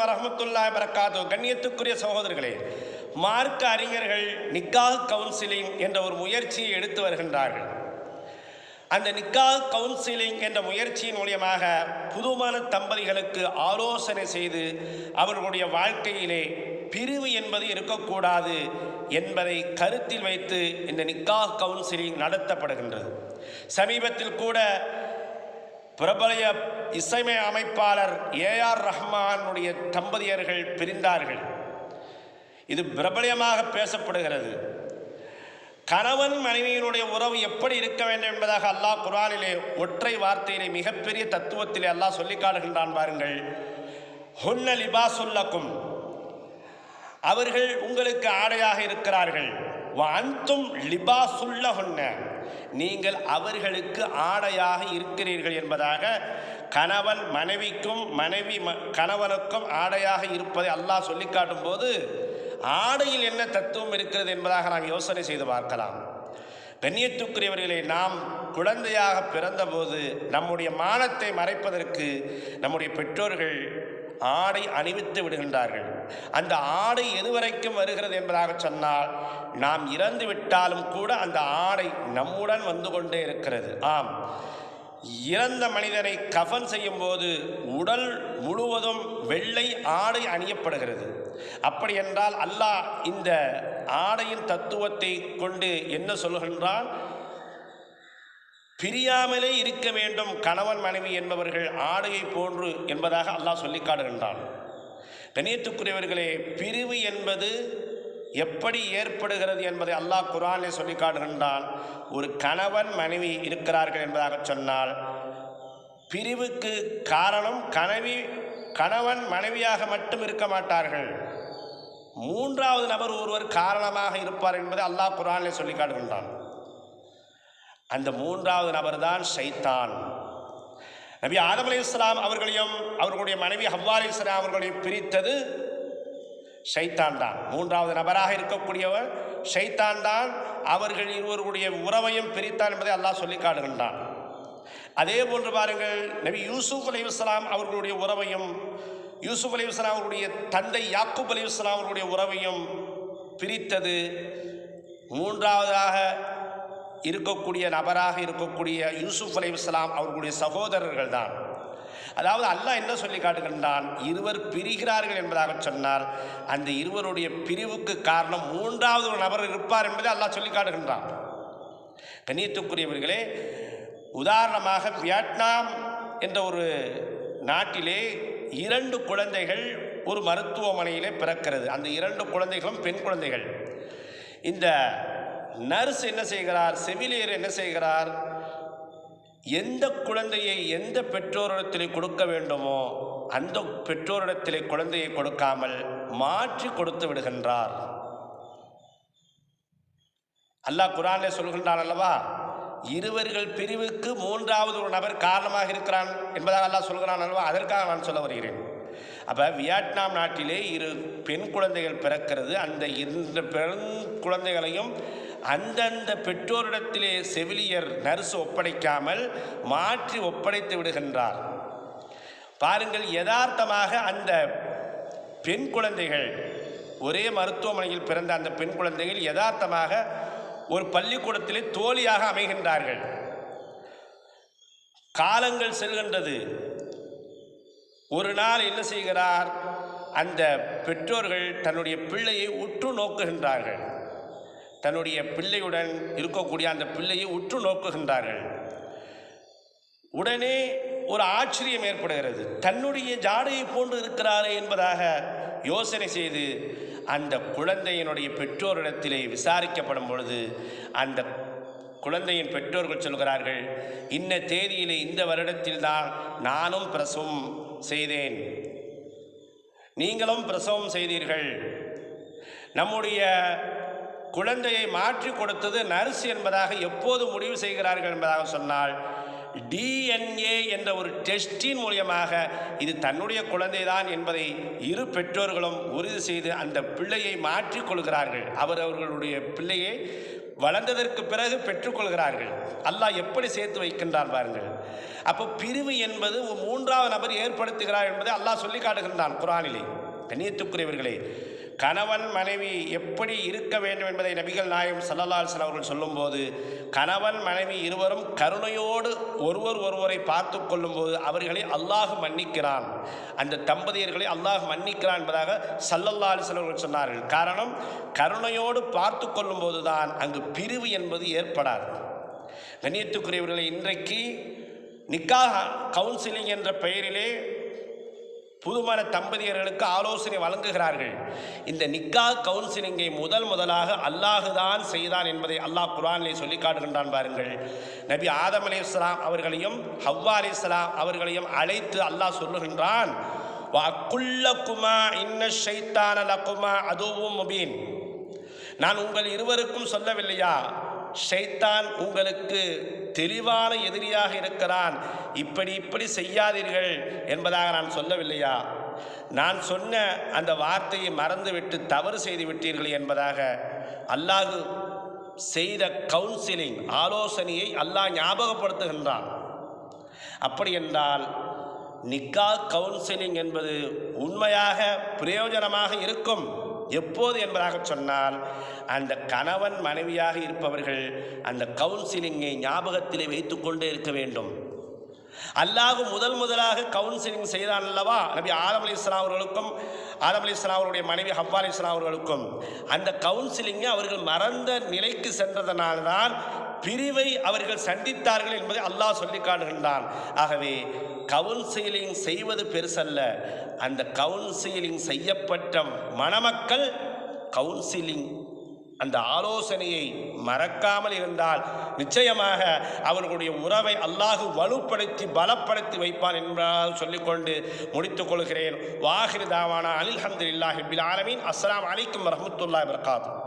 வரஹமத்துல்லாஹி பரக்காது கண்ணியத்துக்குரிய சகோதரர்களே மார்க்க அறிஞர்கள் நிக்காஹ் கவுன்சிலிங் என்ற ஒரு முயற்சியை எடுத்து வருகின்றார்கள். அந்த நிக்காஹ் கவுன்சிலிங் என்ற முயற்சியின் மூலியமாக புதுமான தம்பதிகளுக்கு ஆலோசனை செய்து அவர்களுடைய வாழ்க்கையிலே பிரிவு என்பது இருக்கக்கூடாது என்பதை கருத்தில் வைத்து இந்த நிக்காஹ் கவுன்சிலிங் நடத்தப்படுகின்றது. சமீபத்தில் கூட பிரபலய இசைமை அமைப்பாளர் ஏஆர் ரஹ்மானுடைய தம்பதியர்கள் பிரிந்தார்கள். இது பிரபலியமாக பேசப்படுகிறது. கணவன் மனைவியினுடைய உறவு எப்படி இருக்க வேண்டும் என்பதாக அல்லாஹ் குரானிலே ஒற்றை வார்த்தையிலே மிகப்பெரிய தத்துவத்திலே அல்லாஹ் சொல்லி காட்டுகின்றான் பாருங்கள். ஹுன்ன லிபாசுல்லக்கும் அவர்கள் உங்களுக்கு ஆடையாக இருக்கிறார்கள். அன்தும் லிபாசுல்ல ஹொன்ன நீங்கள் அவர்களுக்கு ஆடையாக இருக்கிறீர்கள் என்பதாக கணவன் மனைவிக்கும் மனைவி ம கணவனுக்கும் ஆடையாக இருப்பதை அல்லாஹ் சொல்லி காட்டும் போது ஆடையில் என்ன தத்துவம் இருக்கிறது என்பதாக நாம் யோசனை செய்து பார்க்கலாம். கண்ணியத்துக்குரியவர்களை நாம் குழந்தையாக பிறந்தபோது நம்முடைய மானத்தை மறைப்பதற்கு நம்முடைய பெற்றோர்கள் ஆடை அணிவித்து விடுகின்றார்கள். அந்த ஆடை எதுவரைக்கும் வருகிறது என்பதாக சொன்னால் நாம் இறந்து விட்டாலும் கூட அந்த ஆடை நம்முடன் வந்து கொண்டே இருக்கிறது. ஆம். இறந்த மனிதனை கஃன் செய்யும் போது உடல் முழுவதும் வெள்ளை ஆடை அணியப்படுகிறது. அப்படி என்றால் அல்லாஹ் இந்த ஆடையின் தத்துவத்தை கொண்டு என்ன சொல்கின்றான்? பிரியாமலே இருக்க வேண்டும் கணவன் மனைவி என்பவர்கள் ஆடையை போன்று என்பதாக அல்லாஹ் சொல்லி காட்டுகின்றான் கணியத்துக்குரியவர்களே பிரிவு என்பது எப்படி ஏற்படுகிறது என்பதை அல்லாஹ் குரானை சொல்லிக்காடுகின்றான் ஒரு கணவன் மனைவி இருக்கிறார்கள் என்பதாக சொன்னால் பிரிவுக்கு காரணம் கனவி கணவன் மனைவியாக மட்டும் இருக்க மாட்டார்கள். மூன்றாவது நபர் ஒருவர் காரணமாக இருப்பார் என்பதை அல்லாஹ் குரானை சொல்லி காட்டுகின்றான் அந்த மூன்றாவது நபர் தான் ஷைத்தான் நபி ஆதம் அலி இஸ்லாம் அவர்களையும் அவர்களுடைய மனைவி ஹவ்வா அலி இஸ்லாம் அவர்களையும் பிரித்தது ஷைத்தான் தான். மூன்றாவது நபராக இருக்கக்கூடியவர் ஷைத்தான் தான். அவர்கள் இருவருடைய உறவையும் பிரித்தான் என்பதை அல்லாஹ் சொல்லி காடுகின்றான் அதே போன்று பாருங்கள் நபி யூசுப் அலி இஸ்லாம் அவர்களுடைய உறவையும் யூசுப் அலி இஸ்லாம் அவர்களுடைய தந்தை யாக்கூப் அலி இஸ்லாம் அவர்களுடைய உறவையும் பிரித்தது. மூன்றாவதாக இருக்கக்கூடிய நபராக இருக்கக்கூடிய யூசுப் அலி இஸ்லாம் அவர்களுடைய சகோதரர்கள் தான். அதாவது அல்லாஹ் என்ன சொல்லி காட்டுகின்றான்? இருவர் பிரிகிறார்கள் என்பதாக சொன்னார். அந்த இருவருடைய பிரிவுக்கு காரணம் மூன்றாவது ஒரு நபர் இருப்பார் என்பதை அல்லாஹ் சொல்லி காட்டுகின்றான். கண்ணியத்துக்குரியவர்களே உதாரணமாக வியட்நாம் என்ற ஒரு நாட்டிலே இரண்டு குழந்தைகள் ஒரு மருத்துவமனையிலே பிறக்கிறது. அந்த இரண்டு குழந்தைகளும் பெண் குழந்தைகள். இந்த நர்ஸ் என்ன செய்கிறார்? செவிலியர் என்ன செய்கிறார்? எந்த குழந்தையை எந்த பெற்றோரிடத்தில் கொடுக்க வேண்டுமோ அந்த பெற்றோரிடத்திலே குழந்தையை கொடுக்காமல் மாற்றி கொடுத்து விடுகின்றார். அல்லாஹ் குரானே சொல்கின்றான் அல்லவா? இருவர்கள் பிரிவுக்கு மூன்றாவது ஒரு நபர் காரணமாக இருக்கிறான் என்பதாக அல்லாஹ் சொல்கிறான் அல்லவா? அதற்காக நான் சொல்ல வருகிறேன். அப்போ வியட்நாம் நாட்டிலே இரு பெண் குழந்தைகள் பிறக்கிறது. அந்த இந்த பெண் குழந்தைகளையும் அந்தந்த பெற்றோரிடத்திலே செவிலியர் நர்ஸ் ஒப்படைக்காமல் மாற்றி ஒப்படைத்து விடுகின்றார். பாருங்கள் யதார்த்தமாக அந்த பெண் குழந்தைகள் ஒரே மருத்துவமனையில் பிறந்த அந்த பெண் குழந்தைகள் யதார்த்தமாக ஒரு பள்ளிக்கூடத்திலே தோழியாக அமைகின்றார்கள். காலங்கள் செல்கின்றது. ஒரு நாள் என்ன செய்கிறார்? அந்த பெற்றோர்கள் தன்னுடைய பிள்ளையை உற்று நோக்குகின்றார்கள். தன்னுடைய பிள்ளையுடன் இருக்கக்கூடிய அந்த பிள்ளையை உற்று நோக்குகின்றார்கள். உடனே ஒரு ஆச்சரியம் ஏற்படுகிறது. தன்னுடைய ஜாடையை போன்று இருக்கிறாரே என்பதாக யோசனை செய்து அந்த குழந்தையினுடைய பெற்றோரிடத்திலே விசாரிக்கப்படும் பொழுது அந்த குழந்தையின் பெற்றோர்கள் சொல்கிறார்கள் இன்ன தேதியிலே இந்த வருடத்தில் தான் நானும் பிரசவம் செய்தேன். நீங்களும் பிரசவம் செய்தீர்கள். நம்முடைய குழந்தையை மாற்றி கொடுத்தது நர்ஸ் என்பதாக எப்போது முடிவு செய்கிறார்கள் என்பதாக சொன்னால் டிஎன்ஏ என்ற ஒரு டெஸ்டின் மூலியமாக இது தன்னுடைய குழந்தைதான் என்பதை இரு பெற்றோர்களும் உறுதி செய்து அந்த பிள்ளையை மாற்றிக் கொள்கிறார்கள். அவர் அவர்களுடைய பிள்ளையை வளர்ந்ததற்கு பிறகு பெற்றுக்கொள்கிறார்கள். அல்லாஹ் எப்படி சேர்த்து வைக்கின்றான் பாருங்கள். அப்போ பிரிவு என்பது மூன்றாவது நபர் ஏற்படுத்துகிறார் என்பதை அல்லாஹ் சொல்லி காட்டுகின்றான் குரானிலே கண்ணியத்துக்குரியவர்களே கணவன் மனைவி எப்படி இருக்க வேண்டும் என்பதை நபிகள் நாயம் சல்லல்லால் அலைஹி அவர்கள் சொல்லும்போது கணவன் மனைவி இருவரும் கருணையோடு ஒருவர் ஒருவரை பார்த்து கொள்ளும்போது அவர்களை அல்லாஹ் மன்னிக்கிறான். அந்த தம்பதியர்களை அல்லாஹ் மன்னிக்கிறான் என்பதாக சல்லல்லா அலிஸ்லாம் அவர்கள் சொன்னார்கள். காரணம் கருணையோடு பார்த்து கொள்ளும்போது தான் அங்கு பிரிவு என்பது ஏற்படாது. கண்ணியத்துக்குரியவர்களை இன்றைக்கு நிக்காக கவுன்சிலிங் என்ற பெயரிலே புதுமண தம்பதியர்களுக்கு ஆலோசனை வழங்குகிறார்கள். இந்த நிக்கா கவுன்சிலிங்கை முதல் முதலாக அல்லாஹுதான் செய்தான் என்பதை அல்லாஹ் குரானிலே சொல்லி காட்டுகின்றான் பாருங்கள். நபி ஆதம் அலி இஸ்லாம் அவர்களையும் ஹவ்வா அலி இஸ்லாம் அவர்களையும் அழைத்து அல்லாஹ் சொல்லுகின்றான் குமா இன்ன ஷைத்தான லக்குமா அதுவும் முபீன். நான் உங்கள் இருவருக்கும் சொல்லவில்லையா? ஷைத்தான் உங்களுக்கு தெளிவான எதிரியாக இருக்கிறான். இப்படி இப்படி செய்யாதீர்கள் என்பதாக நான் சொல்லவில்லையா? நான் சொன்ன அந்த வார்த்தையை மறந்துவிட்டு தவறு செய்து விட்டீர்கள் என்பதாக அல்லாஹு செய்த கவுன்சிலிங் ஆலோசனையை அல்லாஹ் ஞாபகப்படுத்துகின்றான். அப்படி என்றால் நிக்கா கவுன்சிலிங் என்பது உண்மையாக பிரயோஜனமாக இருக்கும். எப்போது என்பதாக சொன்னால் அந்த கணவன் மனைவியாக இருப்பவர்கள் அந்த கவுன்சிலிங்கை ஞாபகத்திலே வைத்துக்கொண்டே இருக்க வேண்டும். அல்லாஹ் முதல் முதலாக கவுன்சிலிங் செய்தான் அல்லவா? நபி ஆலம் அலி இஸ்லாம் அவர்களுக்கும் ஆதம் அலி இஸ்லாம் அவருடைய மனைவி ஹப்பா அலி இஸ்லாம் அவர்களுக்கும். அந்த கவுன்சிலிங்கை அவர்கள் மறந்த நிலைக்கு சென்றதனால்தான் பிரிவை அவர்கள் சந்தித்தார்கள் என்பதை அல்லாஹ் சொல்லி காட்டுகின்றான். ஆகவே கவுன்சிலிங் செய்வது பெருசல்ல. அந்த கவுன்சிலிங் செய்யப்பட்ட மணமக்கள் கவுன்சிலிங் அந்த ஆலோசனையை மறக்காமல் இருந்தால் நிச்சயமாக அவர்களுடைய உறவை அல்லாஹு வலுப்படுத்தி பலப்படுத்தி வைப்பான் என்பதாக சொல்லிக்கொண்டு முடித்துக் கொள்கிறேன். வாஹிர் தாவானா அனில் ஹம்துலில்லாஹி இல்லாஹிபில் ஆலமீன். அஸ்லாம் அலிக்கும் ரஹமத்துல்லா வபரகாத்துஹு.